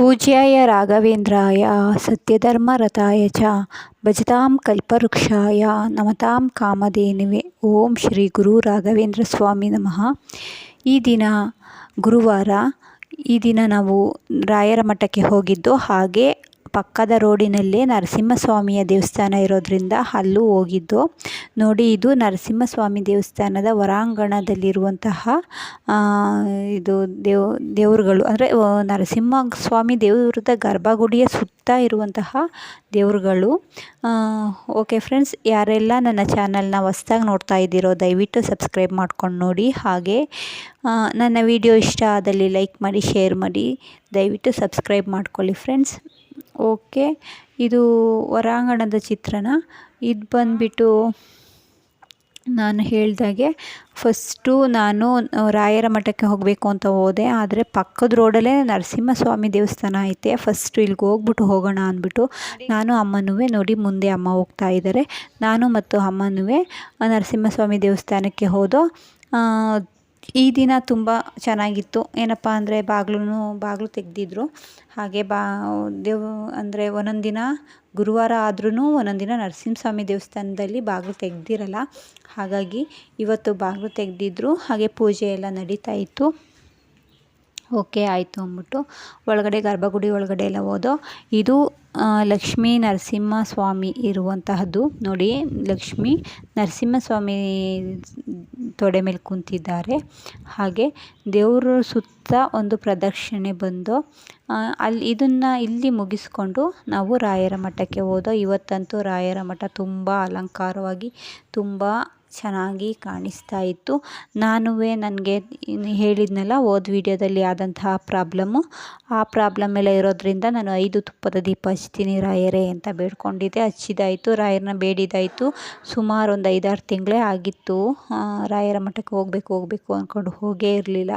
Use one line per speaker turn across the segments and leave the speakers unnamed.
ಪೂಜ್ಯಾಯ ರಾಘವೇಂದ್ರಾಯ, ಸತ್ಯಧರ್ಮರಥಾಯ ಚ, ಭಜತಾಂ ಕಲ್ಪವೃಕ್ಷಾಯ, ನಮತಾಂ ಕಾಮಧೇನುವೆ. ಓಂ ಶ್ರೀ ಗುರು ರಾಘವೇಂದ್ರ ಸ್ವಾಮಿ ನಮಃ. ಈ ದಿನ ಗುರುವಾರ, ಈ ದಿನ ನಾವು ರಾಯರ ಮಠಕ್ಕೆ ಹೋಗಿದ್ದು ಹಾಗೆ ಪಕ್ಕದ ರೋಡಿನಲ್ಲೇ ನರಸಿಂಹಸ್ವಾಮಿಯ ದೇವಸ್ಥಾನ ಇರೋದ್ರಿಂದ ಅಲ್ಲೂ ಹೋಗಿದ್ದು. ನೋಡಿ, ಇದು ನರಸಿಂಹಸ್ವಾಮಿ ದೇವಸ್ಥಾನದ ಹೊರಾಂಗಣದಲ್ಲಿರುವಂತಹ ಇದು ದೇವ್, ದೇವರುಗಳು. ಅಂದರೆ ನರಸಿಂಹ ಸ್ವಾಮಿ ದೇವರದ ಗರ್ಭಗುಡಿಯ ಸುತ್ತ ಇರುವಂತಹ ದೇವರುಗಳು. ಓಕೆ ಫ್ರೆಂಡ್ಸ್, ಯಾರೆಲ್ಲ ನನ್ನ ಚಾನಲ್ನ ಹೊಸ್ದಾಗಿ ನೋಡ್ತಾ ಇದ್ದೀರೋ, ದಯವಿಟ್ಟು ಸಬ್ಸ್ಕ್ರೈಬ್ ಮಾಡ್ಕೊಂಡು ನೋಡಿ. ಹಾಗೆ ನನ್ನ ವಿಡಿಯೋ ಇಷ್ಟ ಆದಲ್ಲಿ ಲೈಕ್ ಮಾಡಿ, ಶೇರ್ ಮಾಡಿ. ದಯವಿಟ್ಟು ಸಬ್ಸ್ಕ್ರೈಬ್ ಮಾಡ್ಕೊಳ್ಳಿ ಫ್ರೆಂಡ್ಸ್. ಓಕೆ. ಇದು ಹೊರಾಂಗಣದ ಚಿತ್ರಣ. ಇದು ಬಂದುಬಿಟ್ಟು ನಾನು ಹೇಳಿದಾಗೆ ಫಸ್ಟು ನಾನು ರಾಯರ ಮಠಕ್ಕೆ ಹೋಗಬೇಕು ಅಂತ ಹೋದೆ. ಆದರೆ ಪಕ್ಕದ ರೋಡಲ್ಲೇ ನರಸಿಂಹಸ್ವಾಮಿ ದೇವಸ್ಥಾನ ಐತೆ. ಫಸ್ಟು ಇಲ್ಲಿಗೆ ಹೋಗ್ಬಿಟ್ಟು ಹೋಗೋಣ ಅಂದ್ಬಿಟ್ಟು ನಾನು ಅಮ್ಮನೂ ನೋಡಿ ಮುಂದೆ ಅಮ್ಮ ಹೋಗ್ತಾ ಇದ್ದಾರೆ ನಾನು ಮತ್ತು ಅಮ್ಮನೂ ನರಸಿಂಹಸ್ವಾಮಿ ದೇವಸ್ಥಾನಕ್ಕೆ ಹೋದೋ ಈ ದಿನ ತುಂಬ ಚೆನ್ನಾಗಿತ್ತು. ಏನಪ್ಪ ಅಂದರೆ ಬಾಗಿಲು ಬಾಗಿಲು ತೆಗೆದಿದ್ರು. ಹಾಗೆ ಬಾ, ದೇವ್, ಅಂದರೆ ಒಂದೊಂದು ದಿನ ಗುರುವಾರ ಆದ್ರೂ ಒಂದೊಂದು ದಿನ ನರಸಿಂಹಸ್ವಾಮಿ ದೇವಸ್ಥಾನದಲ್ಲಿ ಬಾಗಿಲು ತೆಗೆದಿರಲ್ಲ. ಹಾಗಾಗಿ ಇವತ್ತು ಬಾಗಿಲು ತೆಗೆದಿದ್ರು. ಹಾಗೆ ಪೂಜೆ ಎಲ್ಲ ನಡೀತಾ ಇತ್ತು. ಓಕೆ, ಆಯಿತು ಅಂದ್ಬಿಟ್ಟು ಒಳಗಡೆ ಗರ್ಭಗುಡಿ ಒಳಗಡೆ ಎಲ್ಲ ಹೋದೋ, ಇದು ಲಕ್ಷ್ಮೀ ನರಸಿಂಹ ಸ್ವಾಮಿ ಇರುವಂತಹದ್ದು. ನೋಡಿ, ಲಕ್ಷ್ಮೀ ನರಸಿಂಹಸ್ವಾಮಿ ತೊಡೆ ಮೇಲೆ ಕುಂತಿದ್ದಾರೆ. ಹಾಗೆ ದೇವರು ಸುತ್ತ ಒಂದು ಪ್ರದಕ್ಷಿಣೆ ಬಂದು ಅಲ್ಲಿ ಇದನ್ನು ಇಲ್ಲಿ ಮುಗಿಸ್ಕೊಂಡು ನಾವು ರಾಯರ ಮಠಕ್ಕೆ ಹೋದೋ, ಇವತ್ತಂತೂ ರಾಯರ ಮಠ ತುಂಬ ಅಲಂಕಾರವಾಗಿ ತುಂಬ ಚೆನ್ನಾಗಿ ಕಾಣಿಸ್ತಾ ಇತ್ತು. ನಾನು ನನಗೆ ಹೇಳಿದ್ನಲ್ಲ, ಹೋದ ವೀಡಿಯೋದಲ್ಲಿ ಆದಂತಹ ಪ್ರಾಬ್ಲಮ್ಮು ಆ ಪ್ರಾಬ್ಲಮ್ ಎಲ್ಲ ಇರೋದರಿಂದ ನಾನು ಐದು ತುಪ್ಪದ ದೀಪ ಹಚ್ತೀನಿ ರಾಯರೇ ಅಂತ ಬೇಡ್ಕೊಂಡಿದ್ದೆ. ಹಚ್ಚಿದಾಯಿತು, ರಾಯರನ್ನ ಬೇಡಿದಾಯಿತು. ಸುಮಾರು ಒಂದು ಐದಾರು ತಿಂಗಳೇ ಆಗಿತ್ತು. ರಾಯರ ಮಠಕ್ಕೆ ಹೋಗ್ಬೇಕು, ಹೋಗಬೇಕು ಅಂದ್ಕೊಂಡು ಹೋಗೇ ಇರಲಿಲ್ಲ.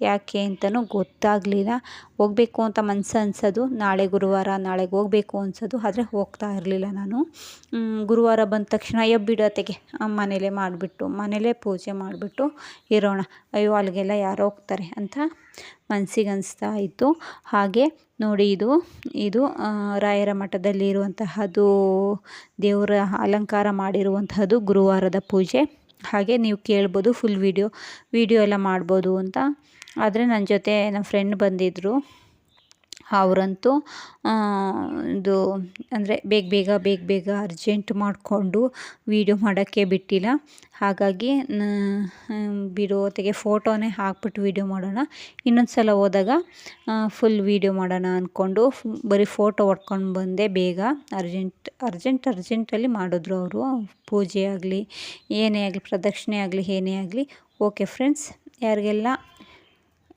ಯಾಕೆ ಅಂತಲೂ ಗೊತ್ತಾಗಲಿಲ್ಲ. ಹೋಗಬೇಕು ಅಂತ ಮನಸ್ಸು ಅನ್ಸೋದು. ನಾಳೆ ಗುರುವಾರ, ನಾಳೆಗೆ ಹೋಗಬೇಕು ಅನ್ಸೋದು. ಆದರೆ ಹೋಗ್ತಾ ಇರಲಿಲ್ಲ ನಾನು. ಗುರುವಾರ ಬಂದ ತಕ್ಷಣ ಅಯ್ಯೋ ಬಿಡತೆಗೆ ಮನೇಲೇ ಮಾಡಿಬಿಟ್ಟು, ಮನೇಲೇ ಪೂಜೆ ಮಾಡಿಬಿಟ್ಟು ಇರೋಣ. ಅಯ್ಯೋ, ಅಲ್ಲಿಗೆಲ್ಲ ಯಾರು ಹೋಗ್ತಾರೆ ಅಂತ ಮನಸ್ಸಿಗೆ ಅನಿಸ್ತಾ ಇತ್ತು. ಹಾಗೆ ನೋಡಿ ಇದು ಇದು ರಾಯರ ಮಠದಲ್ಲಿ ಇರುವಂತಹದ್ದು, ದೇವರ ಅಲಂಕಾರ ಮಾಡಿರುವಂತಹದ್ದು ಗುರುವಾರದ ಪೂಜೆ. ಹಾಗೆ ನೀವು ಕೇಳ್ಬೋದು ಫುಲ್ ವೀಡಿಯೋ ವೀಡಿಯೋ ಎಲ್ಲ ಮಾಡ್ಬೋದು ಅಂತ. ಆದರೆ ನನ್ನ ಜೊತೆ ನಮ್ಮ ಫ್ರೆಂಡ್ ಬಂದಿದ್ದರು ಅವರಂತೂ ಇದು ಅಂದರೆ ಬೇಗ ಬೇಗ ಬೇಗ ಬೇಗ ಅರ್ಜೆಂಟ್ ಮಾಡಿಕೊಂಡು ವೀಡಿಯೋ ಮಾಡೋಕ್ಕೆ ಬಿಟ್ಟಿಲ್ಲ. ಹಾಗಾಗಿ ಬಿಡೋ ಹೊತ್ತಿಗೆ ಫೋಟೋನೇ ಹಾಕ್ಬಿಟ್ಟು ವೀಡಿಯೋ ಮಾಡೋಣ. ಇನ್ನೊಂದು ಸಲ ಹೋದಾಗ ಫುಲ್ ವೀಡಿಯೋ ಮಾಡೋಣ ಅಂದ್ಕೊಂಡು ಬರೀ ಫೋಟೋ ಹೊಡ್ಕೊಂಡು ಬಂದೆ ಬೇಗ. ಅರ್ಜೆಂಟ್ ಅರ್ಜೆಂಟ್ ಅರ್ಜೆಂಟಲ್ಲಿ ಮಾಡಿದ್ರು ಅವರು. ಪೂಜೆ ಆಗಲಿ, ಏನೇ ಆಗಲಿ, ಪ್ರದಕ್ಷಿಣೆ ಆಗಲಿ, ಏನೇ ಆಗಲಿ ಓಕೆ ಫ್ರೆಂಡ್ಸ್ ಯಾರಿಗೆಲ್ಲ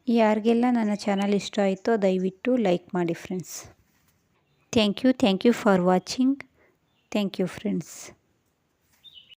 ಯಾರಿಗೆಲ್ಲ ನನ್ನ ಚಾನಲ್ ಇಷ್ಟ ಆಯಿತೋ ದಯವಿಟ್ಟು ಲೈಕ್ ಮಾಡಿ friends thank you thank you for watching thank you friends